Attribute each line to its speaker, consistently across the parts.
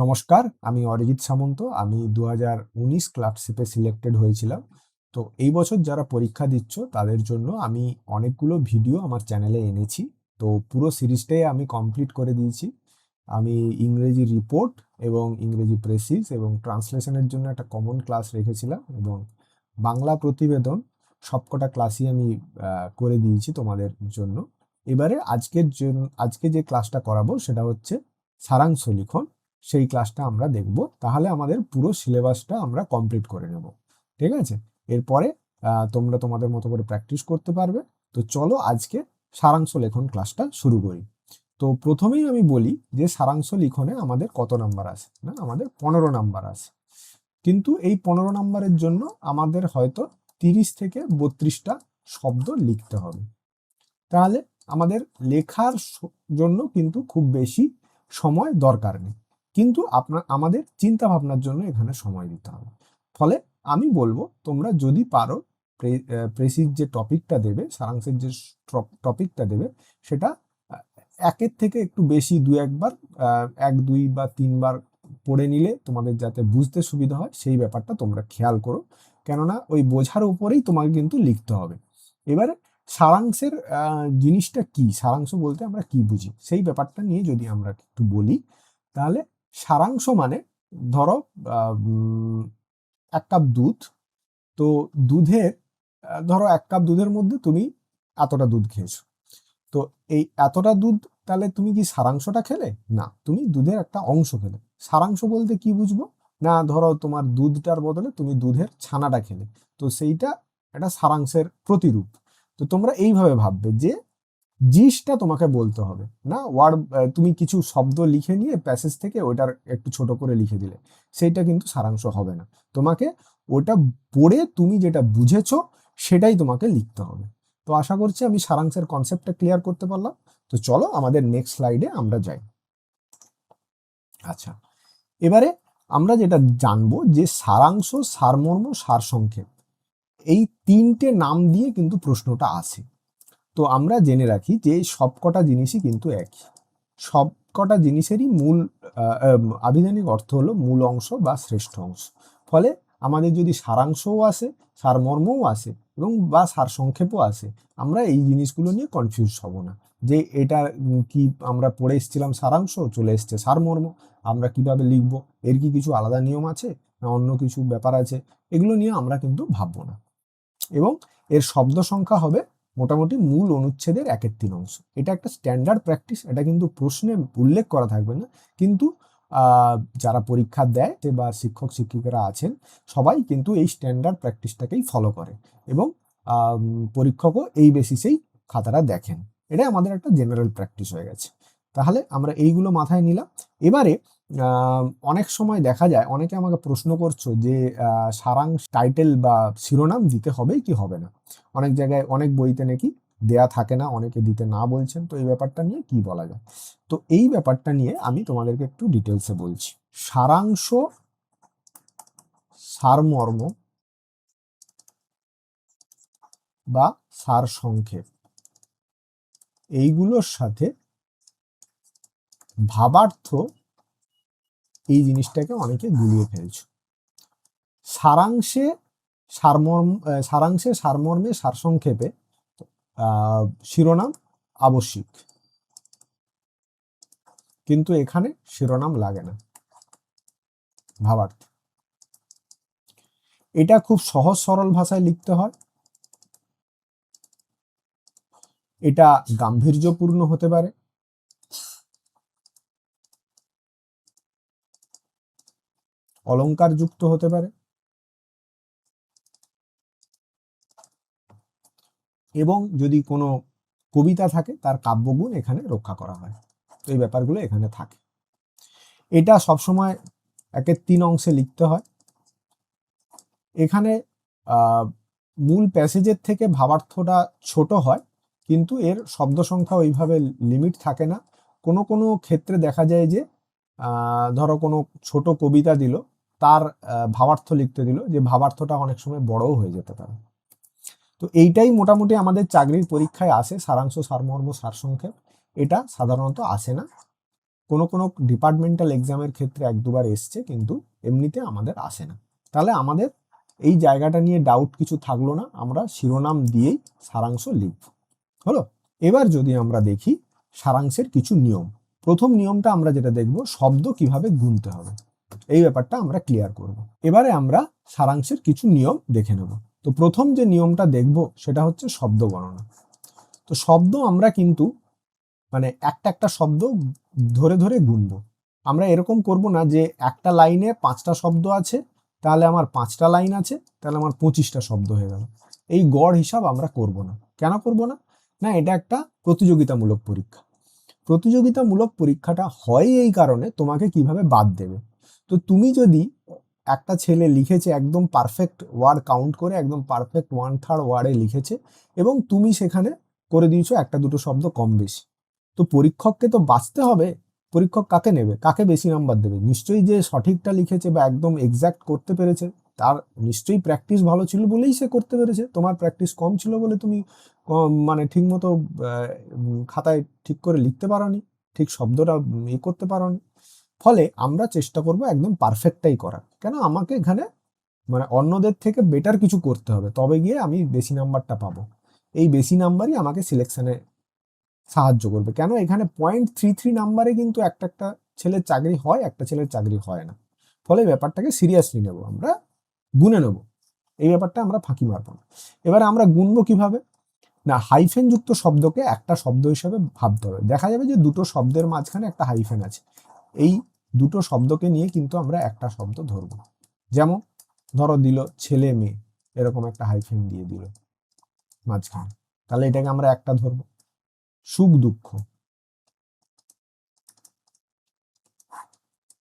Speaker 1: নমস্কার আমি অরিজিৎ সামন্ত আমি দু হাজার উনিশ ক্লাবশিপে সিলেক্টেড হয়েছিলাম তো এই বছর যারা পরীক্ষা দিচ্ছ তাদের জন্য আমি অনেকগুলো ভিডিও আমার চ্যানেলে এনেছি তো পুরো সিরিজটাই আমি কমপ্লিট করে দিয়েছি আমি ইংরেজি রিপোর্ট এবং ইংরেজি প্রেসিস এবং ট্রান্সলেশনের জন্য একটা কমন ক্লাস রেখেছিলাম এবং বাংলা প্রতিবেদন সবকটা ক্লাসই আমি করে দিয়েছি তোমাদের জন্য এবারে আজকের জন্য আজকে যে ক্লাসটা করাবো সেটা হচ্ছে সারাংশ লিখন সেই ক্লাসটা আমরা দেখব তাহলে আমাদের পুরো সিলেবাসটা আমরা কমপ্লিট করে নেব ঠিক আছে এরপরে তোমরা তোমাদের মতো করে প্র্যাকটিস করতে পারবে তো চলো আজকে সারাংশ লেখন ক্লাসটা শুরু করি তো প্রথমেই আমি বলি যে সারাংশ লিখনে আমাদের কত নাম্বার আছে না আমাদের পনেরো নাম্বার আছে কিন্তু এই পনেরো নাম্বারের জন্য আমাদের হয়তো তিরিশ থেকে বত্রিশটা শব্দ লিখতে হবে তাহলে আমাদের লেখার জন্য কিন্তু খুব বেশি সময় দরকার নেই কিন্তু আপনার আমাদের চিন্তা ভাবনার জন্য এখানে সময় দিতে হবে ফলে আমি বলবো তোমরা যদি পারো প্রেসির যে টপিকটা দেবে সারাংশের যে টপিকটা দেবে সেটা একের থেকে একটু বেশি দু একবার এক দুই বা তিনবার পড়ে নিলে তোমাদের যাতে বুঝতে সুবিধা হয় সেই ব্যাপারটা তোমরা খেয়াল করো কেননা ওই বোঝার উপরেই তোমাকে কিন্তু লিখতে হবে এবারে সারাংশের জিনিসটা কি সারাংশ বলতে আমরা কি বুঝি সেই ব্যাপারটা নিয়ে যদি আমরা একটু বলি তাহলে সারাংশ মানে ধরো এক কাপ দুধ তো দুধের ধরো এক কাপ দুধের মধ্যে তুমি এতটা দুধ খেয়েছো তো এই এতটা দুধ তাহলে তুমি কি সারাংশটা খেলে না তুমি দুধের একটা অংশ খেলে সারাংশ বলতে কি বুঝবো না ধরো তোমার দুধটার বদলে তুমি দুধের ছানাটা খেলে তো সেইটা একটা সারাংশের প্রতিরূপ তো তোমরা এইভাবে ভাববে যে জিনিসটা তোমাকে বলতে হবে না ওয়ার্ড তুমি কিছু শব্দ লিখে নিয়ে প্যাসেজ থেকে ওটার একটু ছোট করে লিখে দিলে সেইটা কিন্তু সারাংশ হবে না তোমাকে ওটা পড়ে তুমি যেটা বুঝেছ সেটাই তোমাকে লিখতে হবে তো আশা করছি আমি সারাংশের কনসেপ্টটা ক্লিয়ার করতে পারলাম তো চলো আমাদের নেক্সট স্লাইডে আমরা যাই আচ্ছা এবারে আমরা যেটা জানবো যে সারাংশ সারমর্ম সারসংক্ষেপ এই তিনটে নাম দিয়ে কিন্তু প্রশ্নটা আসে তো আমরা জেনে রাখি যে সবকটা জিনিসই কিন্তু একই সবকটা জিনিসেরই মূল আবিধানিক অর্থ হলো মূল অংশ বা শ্রেষ্ঠ অংশ ফলে আমাদের যদি সারাংশও আসে সারমর্মও আসে এবং বা সারসংক্ষেপও আসে আমরা এই জিনিসগুলো নিয়ে কনফিউজ হব না যে এটা কি আমরা পড়ে এসেছিলাম সারাংশ চলে এসছে সারমর্ম আমরা কিভাবে লিখব এর কি কিছু আলাদা নিয়ম আছে না অন্য কিছু ব্যাপার আছে এগুলো নিয়ে আমরা কিন্তু ভাববো না এবং এর শব্দ সংখ্যা হবে মোটামুটি মূল অনুচ্ছেদের একের তিন অংশ এটা একটা স্ট্যান্ডার্ড প্র্যাকটিস এটা কিন্তু প্রশ্নে উল্লেখ করা থাকবে না কিন্তু যারা পরীক্ষা দেয় বা শিক্ষক শিক্ষিকারা আছেন সবাই কিন্তু এই স্ট্যান্ডার্ড প্র্যাকটিসটাকেই ফলো করে এবং পরীক্ষকও এই বেসিসেই খাতাটা দেখেন এটা আমাদের একটা জেনারেল প্র্যাকটিস হয়ে গেছে তাহলে আমরা এইগুলো মাথায় নিলাম এবারে অনেক সময় দেখা যায় অনেকে আমাকে প্রশ্ন করছো যে সারাংশ টাইটেল বা শিরোনাম দিতে হবে কি হবে না অনেক জায়গায় অনেক বইতে নাকি দেয়া থাকে না অনেকে দিতে না বলছেন তো এই ব্যাপারটা নিয়ে কি বলা যায় তো এই ব্যাপারটা নিয়ে আমি তোমাদেরকে একটু ডিটেলসে বলছি সারাংশ সারমর্ম বা সার সংক্ষেপ এইগুলোর সাথে ভাবার্থ এই জিনিসটাকে অনেকে গুলিয়ে ফেলছ সারাংশে সারমর্ম সারাংশে সারমর্মে সারসংক্ষেপে শিরোনাম আবশ্যিক কিন্তু এখানে শিরোনাম লাগে না ভাবার্থ এটা খুব সহজ সরল ভাষায় লিখতে হয় এটা গাম্ভীর্যপূর্ণ হতে পারে অলঙ্কার যুক্ত হতে পারে এবং যদি কোনো কবিতা থাকে তার কাব্যগুণ এখানে রক্ষা করা হয় তো এই ব্যাপারগুলো এখানে থাকে এটা সবসময় একের তিন অংশে লিখতে হয় এখানে মূল প্যাসেজের থেকে ভাবার্থটা ছোট হয় কিন্তু এর শব্দ সংখ্যা ওইভাবে লিমিট থাকে না কোনো কোনো ক্ষেত্রে দেখা যায় যে ধরো কোনো ছোট কবিতা দিল তার ভাবার্থ লিখতে দিল যে ভাবার্থটা অনেক সময় বড়ও হয়ে যেতে পারে তো এইটাই মোটামুটি আমাদের চাকরির পরীক্ষায় আসে সারাংশ সারমর্ম সারসংক্ষেপ এটা সাধারণত আসে না কোনো কোনো ডিপার্টমেন্টাল এক্সামের ক্ষেত্রে এক দুবার এসছে কিন্তু এমনিতে আমাদের আসে না তাহলে আমাদের এই জায়গাটা নিয়ে ডাউট কিছু থাকলো না আমরা শিরোনাম দিয়েই সারাংশ লিখব হলো এবার যদি আমরা দেখি সারাংশের কিছু নিয়ম প্রথম নিয়মটা আমরা যেটা দেখব শব্দ কিভাবে গুনতে হবে এই ব্যাপারটা আমরা ক্লিয়ার করব এবারে আমরা সারাংশের কিছু নিয়ম দেখে নেব তো প্রথম যে নিয়মটা দেখব সেটা হচ্ছে শব্দ গণনা তো শব্দ আমরা কিন্তু মানে একটা একটা শব্দ ধরে ধরে গুনব আমরা এরকম করব না যে একটা লাইনে পাঁচটা শব্দ আছে তাহলে আমার পাঁচটা লাইন আছে তাহলে আমার পঁচিশটা শব্দ হয়ে গেল এই গড় হিসাব আমরা করব না কেন করব না না এটা একটা প্রতিযোগিতামূলক পরীক্ষা প্রতিযোগিতামূলক পরীক্ষাটা হয় এই কারণে তোমাকে কিভাবে বাদ দেবে তো তুমি যদি একটা ছেলে লিখেছে একদম পারফেক্ট ওয়ার্ড কাউন্ট করে একদম পারফেক্ট ওয়ান থার্ড ওয়ার্ডে লিখেছে এবং তুমি সেখানে করে দিয়েছো একটা দুটো শব্দ কম বেশি তো পরীক্ষককে তো বাঁচতে হবে পরীক্ষক কাকে নেবে কাকে বেশি নাম্বার দেবে নিশ্চয়ই যে সঠিকটা লিখেছে বা একদম এক্স্যাক্ট করতে পেরেছে তার নিশ্চয়ই প্র্যাকটিস ভালো ছিল বলেই সে করতে পেরেছে তোমার প্র্যাকটিস কম ছিল বলে তুমি মানে ঠিকমতো খাতায় ঠিক করে লিখতে পারো ঠিক শব্দটা ইয়ে করতে পারো নি ফলে আমরা চেষ্টা করব একদম পারফেক্টটাই করার কেন আমাকে এখানে মানে অন্যদের থেকে বেটার কিছু করতে হবে তবে গিয়ে আমি বেশি নাম্বারটা পাবো এই বেশি নাম্বারই আমাকে সিলেকশনে সাহায্য করবে কেন এখানে পয়েন্ট থ্রি থ্রি নাম্বারে কিন্তু একটা একটা ছেলের চাকরি হয় একটা ছেলের চাকরি হয় না ফলে ব্যাপারটাকে সিরিয়াসলি নেব আমরা গুনে নেব এই ব্যাপারটা আমরা ফাঁকি মারব না এবার আমরা গুনবো কিভাবে না হাইফেন যুক্ত শব্দকে একটা শব্দ হিসাবে ভাবতে হবে দেখা যাবে যে দুটো শব্দের মাঝখানে একটা হাইফেন আছে এই দুটো শব্দকে নিয়ে কিন্তু আমরা একটা শব্দ ধরব যেমন ধরো দিল ছেলে মেয়ে এরকম একটা হাইফেন দিয়ে দিল মাঝখানে তাহলে এটাকে আমরা একটা ধরব সুখ দুঃখ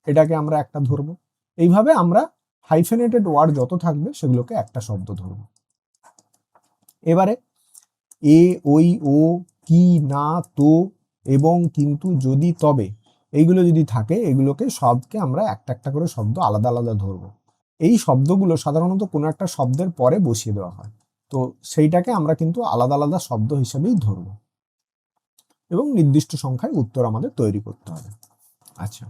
Speaker 1: এটাকে আমরা একটা ধরব এইভাবে আমরা হাইফেনেটেড ওয়ার্ড যত থাকবে সেগুলোকে একটা শব্দ ধরব এবারে এ ওই ও কি না তো এবং কিন্তু যদি তবে এইগুলো যদি থাকে এগুলোকে শব্দকে আমরা একটা একটা করে শব্দ আলাদা আলাদা ধরব এই শব্দগুলো সাধারণত কোনো একটা শব্দের পরে বসিয়ে দেওয়া হয় তো সেইটাকে আমরা কিন্তু আলাদা আলাদা শব্দ হিসেবেই ধরব এবং নির্দিষ্ট সংখ্যায় উত্তর আমাদের তৈরি করতে হবে আচ্ছা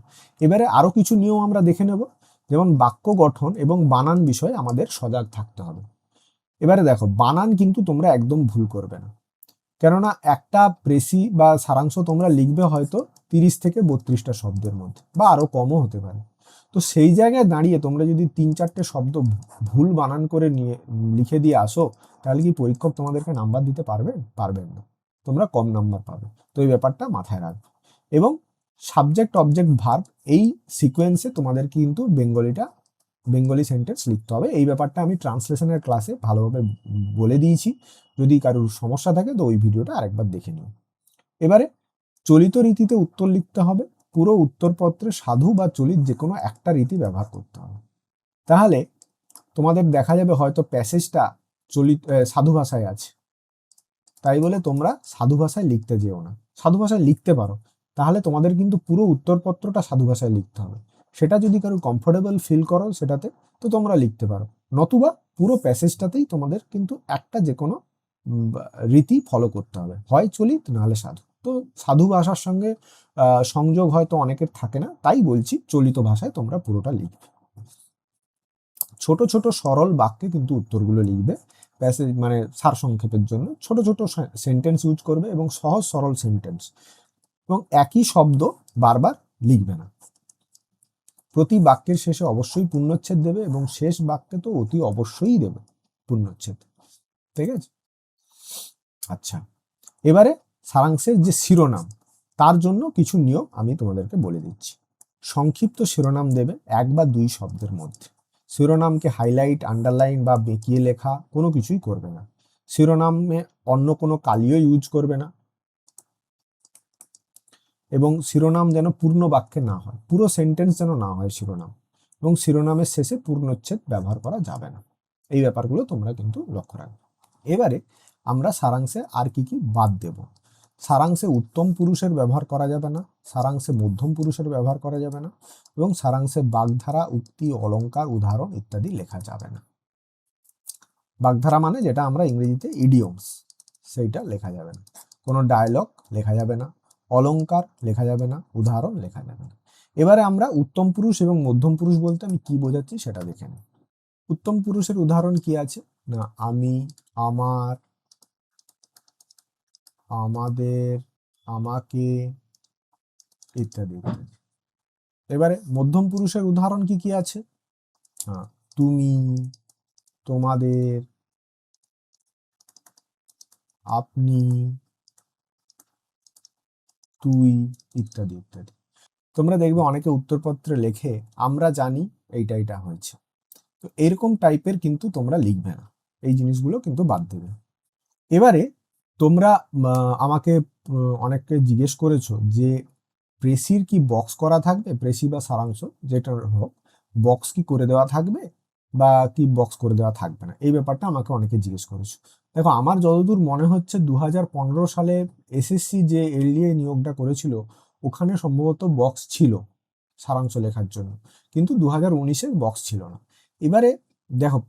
Speaker 1: এবারে আরও কিছু নিয়ম আমরা দেখে নেব যেমন বাক্য গঠন এবং বানান বিষয়ে আমাদের সজাগ থাকতে হবে এবারে দেখো বানান কিন্তু তোমরা একদম ভুল করবে না কেননা একটা প্রেসি বা সারাংশ তোমরা লিখবে হয়তো তিরিশ থেকে বত্রিশটা শব্দের মধ্যে বা আরও কমও হতে পারে তো সেই জায়গায় দাঁড়িয়ে তোমরা যদি তিন চারটে শব্দ ভুল বানান করে নিয়ে লিখে দিয়ে আসো তাহলে কি পরীক্ষক তোমাদেরকে নাম্বার দিতে পারবে পারবেন না তোমরা কম নাম্বার পাবে তো এই ব্যাপারটা মাথায় রাখবে এবং সাবজেক্ট অবজেক্ট ভার্ব এই সিকোয়েন্সে তোমাদের কিন্তু বেঙ্গলিটা বেঙ্গলি সেন্টেন্স লিখতে হবে এই ব্যাপারটা আমি ট্রান্সলেশনের ক্লাসে ভালোভাবে বলে দিয়েছি যদি কারোর সমস্যা থাকে তো ওই ভিডিওটা আরেকবার দেখে নিও এবারে চলিত রীতিতে উত্তর লিখতে হবে পুরো উত্তরপত্রে সাধু বা চলিত যে কোনো একটা রীতি ব্যবহার করতে হবে তাহলে তোমাদের দেখা যাবে হয়তো প্যাসেজটা চলিত সাধু ভাষায় আছে তাই বলে তোমরা সাধু ভাষায় লিখতে যেও না সাধু ভাষায় লিখতে পারো তাহলে তোমাদের কিন্তু পুরো উত্তরপত্রটা সাধু ভাষায় লিখতে হবে সেটা যদি কারো কমফোর্টেবল ফিল করো সেটাতে তো তোমরা লিখতে পারো নতুবা পুরো প্যাসেজটাতেই তোমাদের কিন্তু একটা যে কোনো রীতি ফলো করতে হবে হয় চলিত নাহলে সাধু তো সাধু ভাষার সঙ্গে সংযোগ হয়তো অনেকের থাকে না তাই বলছি চলিত ভাষায় তোমরা পুরোটা লিখবে ছোট ছোট সরল বাক্যে কিন্তু উত্তরগুলো লিখবে প্যাসেজ মানে সারসংক্ষেপের জন্য ছোট ছোট সেন্টেন্স ইউজ করবে এবং সহজ সরল সেন্টেন্স এবং একই শব্দ বারবার লিখবে না প্রতি বাক্যের শেষে অবশ্যই পূর্ণচ্ছেদ দেবে এবং শেষ বাক্যে তো অতি অবশ্যই দেবে পূর্ণচ্ছেদ ঠিক আছে আচ্ছা এবারে সারাংশের যে শিরোনাম তার জন্য কিছু নিয়ম আমি তোমাদেরকে বলে দিচ্ছি সংক্ষিপ্ত শিরোনাম দেবে এক বা দুই শব্দের মধ্যে শিরোনামকে হাইলাইট আন্ডারলাইন বা বেঁকিয়ে লেখা কোনো কিছুই করবে না শিরোনামে অন্য কোনো কালিও ইউজ করবে না এবং শিরোনাম যেন পূর্ণ বাক্যে না হয় পুরো সেন্টেন্স যেন না হয় শিরোনাম এবং শিরোনামের শেষে পূর্ণচ্ছেদ ব্যবহার করা যাবে না এই ব্যাপারগুলো তোমরা কিন্তু লক্ষ্য রাখবে এবারে আমরা সারাংশে আর কি কি বাদ দেব সারাংশে উত্তম পুরুষের ব্যবহার করা যাবে না সারাংশে মধ্যম পুরুষের ব্যবহার করা যাবে না এবং সারাংশে বাগধারা উক্তি অলঙ্কার উদাহরণ ইত্যাদি লেখা যাবে না বাগধারা মানে যেটা আমরা ইংরেজিতে ইডিয়মস সেইটা লেখা যাবে না কোনো ডায়লগ লেখা যাবে না অলঙ্কার লেখা যাবে না উদাহরণ লেখা যাবে না এবারে আমরা উত্তম পুরুষ এবং মধ্যম পুরুষ বলতে আমি কি বোঝাচ্ছি সেটা দেখে নিই উত্তম পুরুষের উদাহরণ কি আছে না আমি আমার আমাদের আমাকে ইত্যাদি ইত্যাদি এবারে মধ্যম পুরুষের উদাহরণ কি কি আছে হ্যাঁ তুমি তোমাদের আপনি তুই ইত্যাদি ইত্যাদি তোমরা দেখবে অনেকে উত্তরপত্রে লেখে আমরা জানি এইটা এটা হয়েছে তো এরকম টাইপের কিন্তু তোমরা লিখবে না এই জিনিসগুলো কিন্তু বাদ দেবে এবারে তোমরা আমাকে অনেককে জিজ্ঞেস করেছো যে প্রেসির কি বক্স করা থাকবে প্রেসি বা সারাংশ যেটা হোক বক্স কি করে দেওয়া থাকবে বা কি বক্স করে দেওয়া থাকবে না এই ব্যাপারটা আমাকে অনেকে জিজ্ঞেস করেছো দেখো আমার যতদূর মনে হচ্ছে দু সালে এসএসসি যে এলডিএ নিয়োগটা করেছিল ওখানে সম্ভবত বক্স ছিল সারাংশ লেখার জন্য কিন্তু দু হাজার বক্স ছিল না এবারে দেখো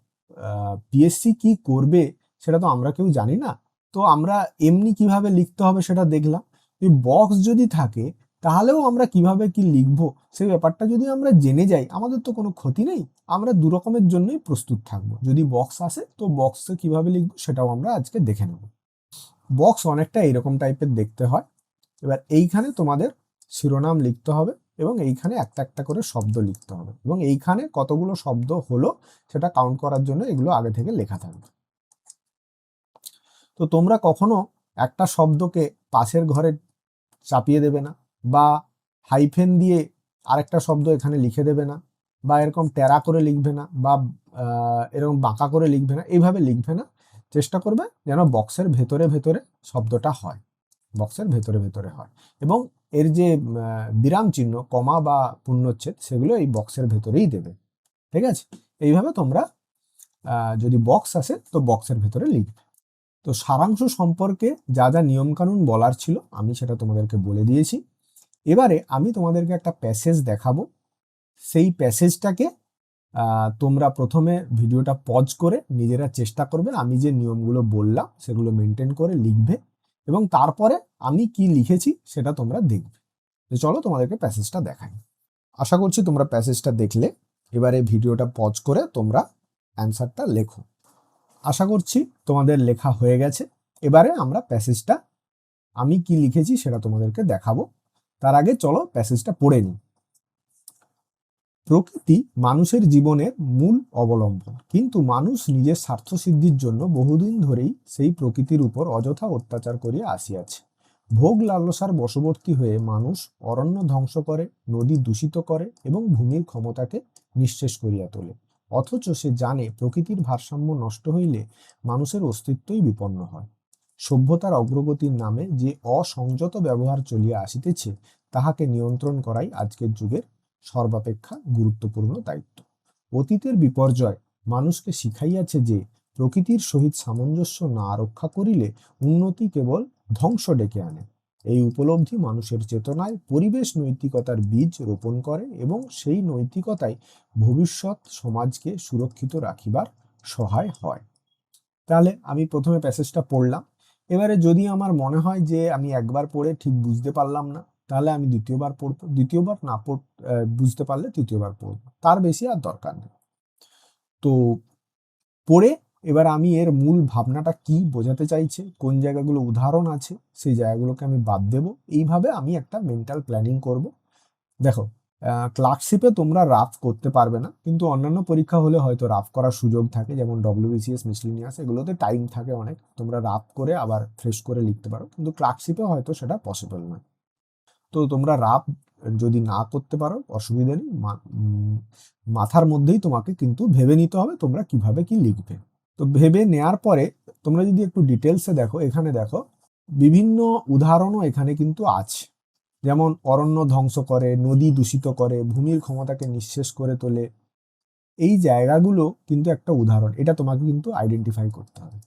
Speaker 1: পিএসসি কি করবে সেটা তো আমরা কেউ জানি না তো আমরা এমনি কিভাবে লিখতে হবে সেটা দেখলাম এই বক্স যদি থাকে তাহলেও আমরা কিভাবে কি লিখবো সেই ব্যাপারটা যদি আমরা জেনে যাই আমাদের তো কোনো ক্ষতি নেই আমরা দু রকমের জন্যই প্রস্তুত থাকবো যদি বক্স আসে তো বক্সে কিভাবে লিখবো সেটাও আমরা আজকে দেখে নেব বক্স অনেকটা এরকম টাইপের দেখতে হয় এবার এইখানে তোমাদের শিরোনাম লিখতে হবে এবং এইখানে একটা একটা করে শব্দ লিখতে হবে এবং এইখানে কতগুলো শব্দ হলো সেটা কাউন্ট করার জন্য এগুলো আগে থেকে লেখা থাকবে তো তোমরা কখনো একটা শব্দকে পাশের ঘরে চাপিয়ে দেবে না বা হাইফেন দিয়ে আরেকটা শব্দ এখানে লিখে দেবে না বা এরকম ট্যারা করে লিখবে না বা এরকম বাঁকা করে লিখবে না এইভাবে লিখবে না চেষ্টা করবে যেন বক্সের ভেতরে ভেতরে শব্দটা হয় বক্সের ভেতরে ভেতরে হয় এবং এর যে বিরাম চিহ্ন কমা বা পূর্ণচ্ছেদ সেগুলো এই বক্সের ভেতরেই দেবে ঠিক আছে এইভাবে তোমরা যদি বক্স আসে তো বক্সের ভেতরে লিখবে তো সারাংশ সম্পর্কে যা যা নিয়মকানুন বলার ছিল আমি সেটা তোমাদেরকে বলে দিয়েছি এবারে আমি তোমাদেরকে একটা প্যাসেজ দেখাবো সেই প্যাসেজটাকে তোমরা প্রথমে ভিডিওটা পজ করে নিজেরা চেষ্টা করবে আমি যে নিয়মগুলো বললাম সেগুলো মেনটেন করে লিখবে এবং তারপরে আমি কি লিখেছি সেটা তোমরা দেখবে তো চলো তোমাদেরকে প্যাসেজটা দেখাই আশা করছি তোমরা প্যাসেজটা দেখলে এবারে ভিডিওটা পজ করে তোমরা অ্যান্সারটা লেখো আশা করছি তোমাদের লেখা হয়ে গেছে এবারে আমরা প্যাসেজটা আমি কি লিখেছি সেটা তোমাদেরকে দেখাবো তার আগে চলো প্যাসেজটা পড়ে নিই প্রকৃতি মানুষের জীবনের মূল অবলম্বন কিন্তু মানুষ নিজের স্বার্থ সিদ্ধির জন্য বহুদিন ধরেই সেই প্রকৃতির উপর অযথা অত্যাচার করিয়া আসিয়াছে ভোগ লালসার বশবর্তী হয়ে মানুষ অরণ্য ধ্বংস করে নদী দূষিত করে এবং ভূমির ক্ষমতাকে নিঃশেষ করিয়া তোলে অথচ সে জানে প্রকৃতির ভারসাম্য নষ্ট হইলে মানুষের অস্তিত্বই বিপন্ন হয় সভ্যতার অগ্রগতির নামে যে অসংযত ব্যবহার চলিয়া আসিতেছে তাহাকে নিয়ন্ত্রণ করাই আজকের যুগের সর্বাপেক্ষা গুরুত্বপূর্ণ দায়িত্ব অতীতের বিপর্যয় মানুষকে শিখাইয়াছে যে প্রকৃতির সহিত সামঞ্জস্য না রক্ষা করিলে উন্নতি কেবল ধ্বংস ডেকে আনে এই উপলব্ধি মানুষের চেতনায় পরিবেশ নৈতিকতার বীজ রোপণ করে এবং সেই নৈতিকতায় ভবিষ্যৎ সমাজকে সুরক্ষিত রাখিবার সহায় হয় তাহলে আমি প্রথমে প্যাসেজটা পড়লাম এবারে যদি আমার মনে হয় যে আমি একবার পড়ে ঠিক বুঝতে পারলাম না তাহলে আমি দ্বিতীয়বার পড়বো দ্বিতীয়বার না পড় বুঝতে পারলে তৃতীয়বার পড়ব তার বেশি আর দরকার নেই তো পড়ে এবার আমি এর মূল ভাবনাটা কি বোঝাতে চাইছে কোন জায়গাগুলো উদাহরণ আছে সেই জায়গাগুলোকে আমি বাদ দেব এইভাবে আমি একটা মেন্টাল প্ল্যানিং করব দেখো ক্লার্কশিপে তোমরা রাফ করতে পারবে না কিন্তু অন্যান্য পরীক্ষা হলে হয়তো রাফ করার সুযোগ থাকে যেমন ডব্লিউবিসিএস মিসলিনিয়াস এগুলোতে টাইম থাকে অনেক তোমরা রাফ করে আবার ফ্রেশ করে লিখতে পারো কিন্তু ক্লার্কশিপে হয়তো সেটা পসিবল নয় তো তোমরা রাফ যদি না করতে পারো অসুবিধা নেই মাথার মধ্যেই তোমাকে কিন্তু ভেবে নিতে হবে তোমরা কিভাবে কি লিখবে তো ভেবে নেয়ার পরে তোমরা যদি একটু ডিটেলসে দেখো এখানে দেখো বিভিন্ন উদাহরণও এখানে কিন্তু আছে যেমন অরণ্য ধ্বংস করে নদী দূষিত করে ভূমির ক্ষমতাকে নিঃশেষ করে তোলে এই জায়গাগুলো কিন্তু একটা উদাহরণ এটা তোমাকে কিন্তু আইডেন্টিফাই করতে হবে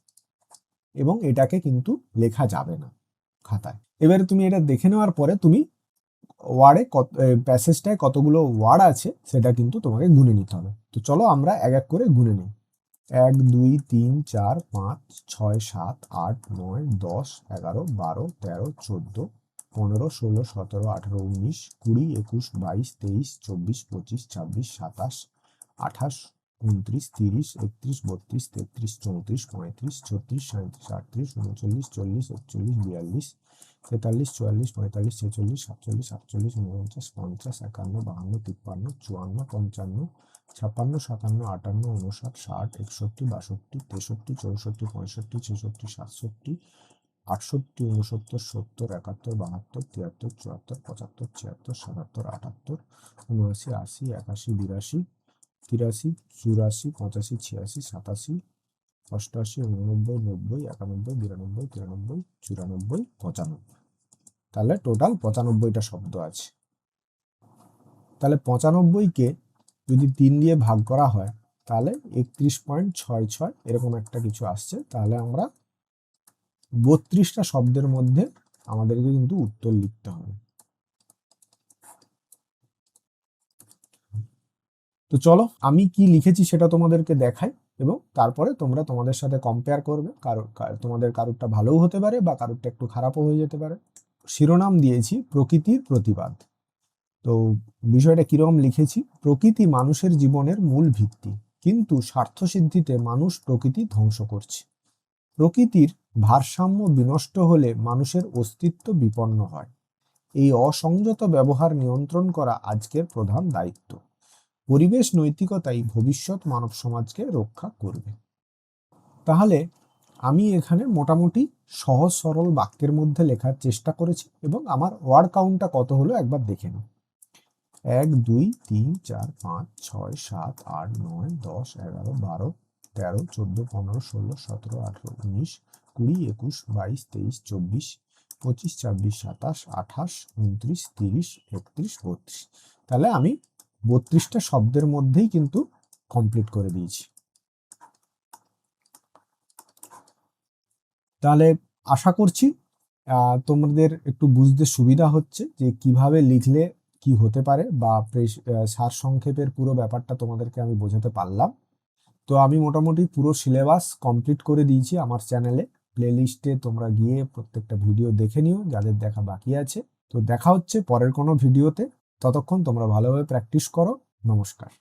Speaker 1: এবং এটাকে কিন্তু লেখা যাবে না খাতায় এবারে তুমি এটা দেখে নেওয়ার পরে তুমি ওয়ার্ডে কত প্যাসেজটায় কতগুলো ওয়ার্ড আছে সেটা কিন্তু তোমাকে গুনে নিতে হবে তো চলো আমরা এক এক করে গুনে নিই এক দুই তিন চার পাঁচ ছয় সাত আট নয় দশ এগারো বারো তেরো চোদ্দো পনেরো ষোলো সতেরো আঠেরো উনিশ কুড়ি একুশ বাইশ তেইশ চব্বিশ পঁচিশ ছাব্বিশ সাতাশ আঠাশ উনত্রিশ তিরিশ একত্রিশ বত্রিশ তেত্রিশ চৌত্রিশ পঁয়ত্রিশ ছত্রিশ সাঁত্রিশ আটত্রিশ উনচল্লিশ চল্লিশ একচল্লিশ বিয়াল্লিশ তেতাল্লিশ চুয়াল্লিশ পঁয়তাল্লিশ ছেচল্লিশ সাতচল্লিশ আটচল্লিশ উনপঞ্চাশ পঞ্চাশ একান্ন বাহান্ন তিপ্পান্ন চুয়ান্ন পঞ্চান্ন ছাপ্পান্ন সাতান্ন আটান্ন উনষাট ষাট একষট্টি বাষট্টি তেষট্টি চৌষট্টি পঁয়ষট্টি ছেষট্টি সাতষট্টি আটষট্টি উনসত্তর সত্তর একাত্তর বাহাত্তর তিয়াত্তর চুয়াত্তর পঁচাত্তর ছিয়াত্তর সাতাত্তর আটাত্তর উনআশি আশি একাশি বিরাশি তিরাশি চুরাশি পঁচাশি ছিয়াশি সাতাশি অষ্টআশি উননব্বই নব্বই একানব্বই বিরানব্বই তিরানব্বই চুরানব্বই পঁচানব্বই তাহলে টোটাল পঁচানব্বইটা শব্দ আছে তাহলে পঁচানব্বইকে যদি তিন দিয়ে ভাগ করা হয় তাহলে একত্রিশ পয়েন্ট ছয় ছয় এরকম একটা কিছু আসছে তাহলে আমরা বত্রিশটা শব্দের মধ্যে আমাদেরকে কিন্তু উত্তর লিখতে হবে তো চলো আমি কি লিখেছি সেটা তোমাদেরকে দেখাই এবং তারপরে তোমরা তোমাদের সাথে কম্পেয়ার করবে কারোর তোমাদের কারোরটা ভালোও হতে পারে বা কারোরটা একটু খারাপও হয়ে যেতে পারে শিরোনাম দিয়েছি প্রকৃতির প্রতিবাদ তো বিষয়টা কিরকম লিখেছি প্রকৃতি মানুষের জীবনের মূল ভিত্তি কিন্তু স্বার্থসিদ্ধিতে মানুষ প্রকৃতি ধ্বংস করছে প্রকৃতির ভারসাম্য বিনষ্ট হলে মানুষের অস্তিত্ব বিপন্ন হয় এই অসংযত ব্যবহার নিয়ন্ত্রণ করা আজকের প্রধান দায়িত্ব পরিবেশ নৈতিকতাই ভবিষ্যৎ মানব সমাজকে রক্ষা করবে তাহলে আমি এখানে মোটামুটি সহজ সরল বাক্যের মধ্যে লেখার চেষ্টা করেছি এবং আমার ওয়ার্ড কাউন্টটা কত হলো একবার দেখে নাও এক দুই তিন চার পাঁচ ছয় সাত আট নয় দশ এগারো বারো তেরো চোদ্দো পনেরো ষোলো সতেরো আঠেরো উনিশ কুড়ি একুশ বাইশ তেইশ চব্বিশ পঁচিশ ছাব্বিশ সাতাশ আঠাশ উনত্রিশ তিরিশ একত্রিশ বত্রিশ তাহলে আমি বত্রিশটা শব্দের মধ্যেই কিন্তু কমপ্লিট করে দিয়েছি তাহলে আশা করছি তোমাদের একটু বুঝতে সুবিধা হচ্ছে যে কিভাবে লিখলে কি হতে পারে বা সার সংক্ষেপের পুরো ব্যাপারটা তোমাদেরকে আমি বোঝাতে পারলাম তো আমি মোটামুটি পুরো সিলেবাস কমপ্লিট করে দিয়েছি আমার চ্যানেলে প্লেলিস্টে তোমরা গিয়ে প্রত্যেকটা ভিডিও দেখে নিও যাদের দেখা বাকি আছে তো দেখা হচ্ছে পরের কোনো ভিডিওতে ততক্ষণ তোমরা ভালোভাবে প্র্যাকটিস করো নমস্কার